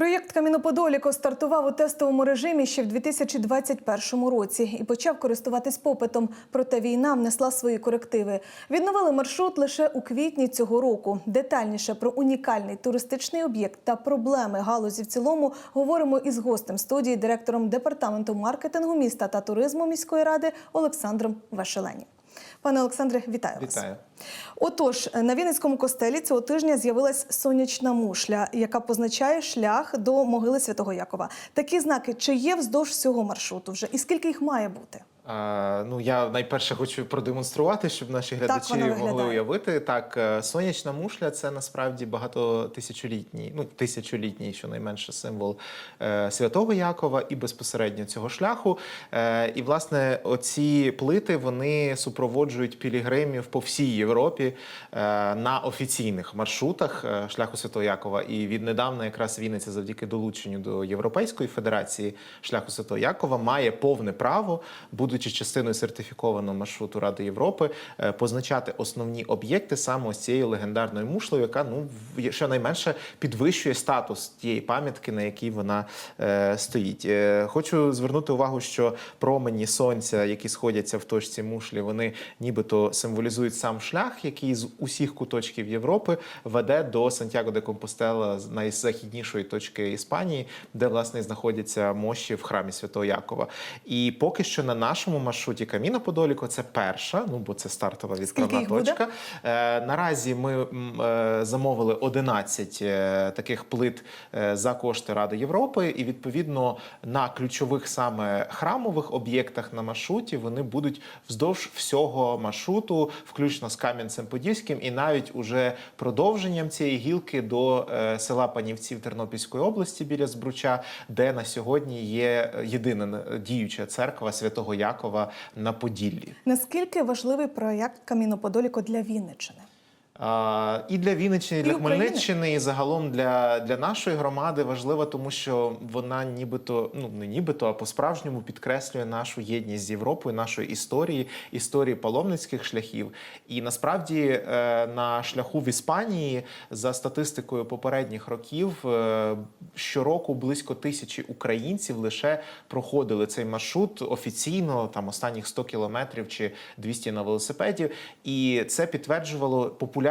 Проєкт Каміноподоліко стартував у тестовому режимі ще в 2021 році і почав користуватись попитом. Проте війна внесла свої корективи. Відновили маршрут лише у квітні цього року. Детальніше про унікальний туристичний об'єкт та проблеми галузі в цілому говоримо із гостем студії, директором департаменту маркетингу міста та туризму міської ради Олександром Вашелені. Пане Олександре, вітаю вас. Вітаю. Отож, на Вінницькому костелі цього тижня з'явилась сонячна мушля, яка позначає шлях до могили Святого Якова. Такі знаки чи є вздовж цього маршруту вже, і скільки їх має бути? А, ну я найперше хочу продемонструвати, щоб наші глядачі могли уявити. Так, е, сонячна мушля це насправді багатотисячолітній, ну тисячолітній, щонайменше символ е, святого Якова і безпосередньо цього шляху. Е, і власне оці плити вони супроводжують пілігримів по всій Європі е, на офіційних маршрутах е, шляху Святого Якова. І віднедавна якраз Вінниця, завдяки долученню до Європейської федерації шляху Святого Якова, має повне право, будучи частиною сертифікованого маршруту Ради Європи, е, позначати основні об'єкти саме ось цією легендарною мушлею, яка ну щонайменше підвищує статус тієї пам'ятки, на якій вона е, стоїть. Е, хочу звернути увагу, що промені сонця, які сходяться в точці мушлі, вони нібито символізують сам шлях, який з усіх куточків Європи веде до Сантьяго де Компостела, з найзахіднішої точки Іспанії, де власне знаходяться мощі в храмі Святого Якова. І поки що на нашому маршруті Каміна Подоліко це перша, ну бо це стартова відправна точка. Е, наразі ми е, замовили 11 е, таких плит е, за кошти Ради Європи, і відповідно на ключових саме храмових об'єктах на маршруті вони будуть вздовж всього маршруту, включно з Кам'янцем-Подільським, і навіть уже продовженням цієї гілки до е, села Панівців Тернопільської області біля Збруча, де на сьогодні є єдина діюча церква Святого Якова на Поділлі. Наскільки важливий проєкт Каміноподоліко для Вінниччини? І для Вінниччини, і для. Хмельниччини, і загалом для, для нашої громади важлива, тому що вона нібито, ну не нібито, а по-справжньому підкреслює нашу єдність з Європою, нашої історії, історії паломницьких шляхів. І насправді е, на шляху в Іспанії, за статистикою попередніх років, е, щороку близько тисячі українців лише проходили цей маршрут офіційно, там останніх 100 кілометрів чи 200 на велосипеді. І це підтверджувало популярність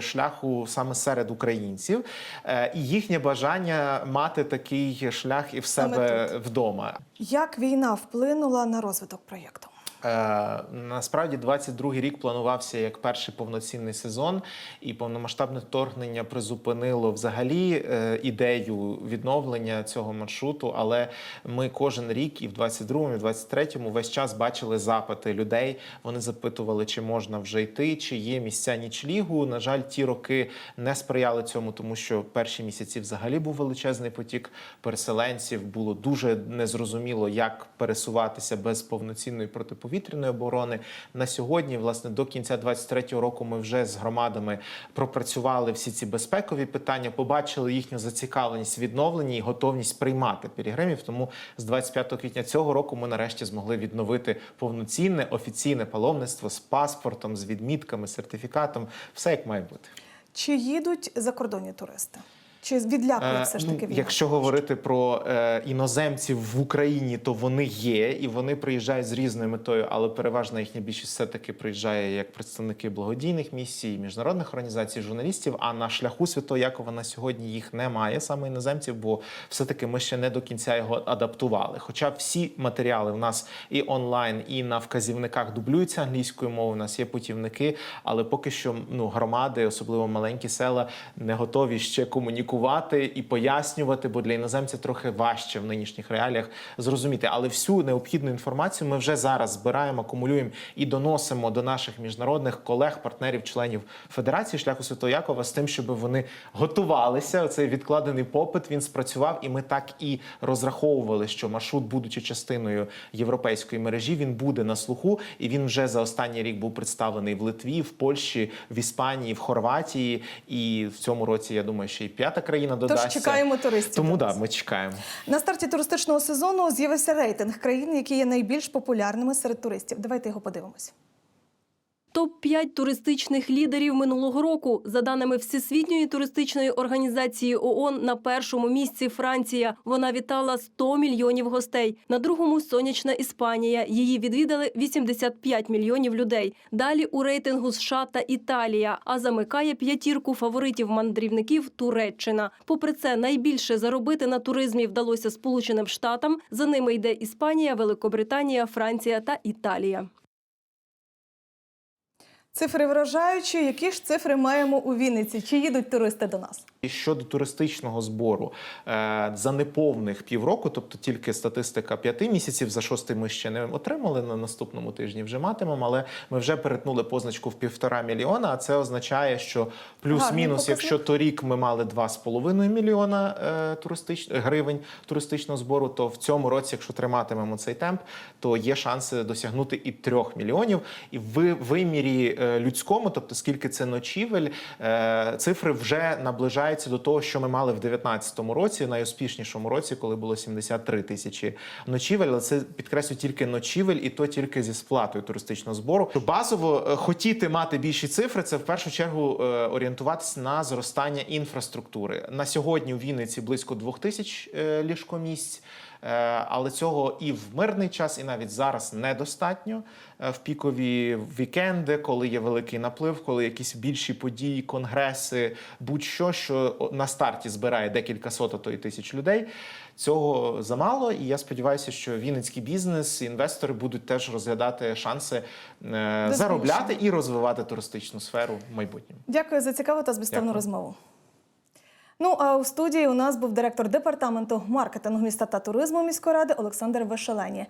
шляху саме серед українців е, і їхнє бажання мати такий шлях і в себе вдома. Як війна вплинула на розвиток проєкту? Е, насправді 22-й рік планувався як перший повноцінний сезон, і повномасштабне вторгнення призупинило взагалі е, ідею відновлення цього маршруту. Але ми кожен рік, і в 22-му, і в 23-му весь час бачили запити людей. Вони запитували, чи можна вже йти, чи є місця нічлігу. На жаль, ті роки не сприяли цьому, тому що перші місяці взагалі був величезний потік переселенців. Було дуже незрозуміло, як пересуватися без повноцінної протиповітряної оборони. На сьогодні, власне, до кінця 23-го року, ми вже з громадами пропрацювали всі ці безпекові питання, побачили їхню зацікавленість в відновленні і готовність приймати пілігримів. Тому з 25 квітня цього року ми нарешті змогли відновити повноцінне офіційне паломництво з паспортом, з відмітками, сертифікатом, все як має бути. Чи їдуть закордонні туристи? Чи відлякує Е, все ж ну, таки війна? Якщо говорити про е, іноземців в Україні, то вони є і вони приїжджають з різною метою, але переважна їхня більшість все таки приїжджає як представники благодійних місій, міжнародних організацій, журналістів. А на шляху Святого Якова на сьогодні їх немає саме іноземців, бо все таки ми ще не до кінця його адаптували. Хоча всі матеріали в нас і онлайн, і на вказівниках дублюються англійською мовою. У нас є путівники, але поки що ну громади, особливо маленькі села, не готові ще комунікувати і пояснювати, бо для іноземця трохи важче в нинішніх реаліях зрозуміти. Але всю необхідну інформацію ми вже зараз збираємо, акумулюємо і доносимо до наших міжнародних колег, партнерів, членів Федерації шляху Святого Якова з тим, щоб вони готувалися. Цей відкладений попит він спрацював, і ми так і розраховували, що маршрут, будучи частиною європейської мережі, він буде на слуху, і він вже за останній рік був представлений в Литві, в Польщі, в Іспанії, в Хорватії. І в цьому році я думаю, ще й п'ята країна додасться. Тож чекаємо туристів. Тому так, да, ми чекаємо. На старті туристичного сезону з'явився рейтинг країн, які є найбільш популярними серед туристів. Давайте його подивимось. Топ-5 туристичних лідерів минулого року. За даними Всесвітньої туристичної організації ООН, на першому місці Франція. Вона вітала 100 мільйонів гостей. На другому – сонячна Іспанія. Її відвідали 85 мільйонів людей. Далі у рейтингу США та Італія. А замикає п'ятірку фаворитів-мандрівників Туреччина. Попри це, найбільше заробити на туризмі вдалося Сполученим Штатам. За ними йде Іспанія, Великобританія, Франція та Італія. Цифри вражаючі. Які ж цифри маємо у Вінниці? Чи їдуть туристи до нас? І щодо туристичного збору е, за неповних півроку, тобто тільки статистика п'яти місяців, за шостий ми ще не отримали на наступному тижні. Вже матимемо, але ми вже перетнули позначку в півтора мільйона. А це означає, що плюс-мінус, якщо торік ми мали 2,5 мільйона е, туристич... гривень туристичного збору, то в цьому році, якщо триматимемо цей темп, то є шанси досягнути і трьох мільйонів. І в вимірі людському, тобто скільки це ночівель, е, цифри вже наближаються до того, що ми мали в 2019 році, найуспішнішому році, коли було 73 тисячі ночівель. Але це підкреслю тільки ночівель, і то тільки зі сплатою туристичного збору. Базово е, хотіти мати більші цифри, це в першу чергу е, орієнтуватися на зростання інфраструктури. На сьогодні у Вінниці близько двох тисяч е, ліжкомісць. Е, Але цього і в мирний час, і навіть зараз недостатньо Е, в пікові вікенди, коли є великий наплив, коли якісь більші події, конгреси, будь-що, що на старті збирає декілька сот, а то й тисяч людей. Цього замало, і я сподіваюся, що вінницький бізнес, інвестори будуть теж розглядати шанси е, заробляти і розвивати туристичну сферу в майбутньому. Дякую за цікаву та змістовну Дякую. розмову. Ну а у студії у нас був директор департаменту маркетингу міста та туризму міської ради Олександр Вешелені.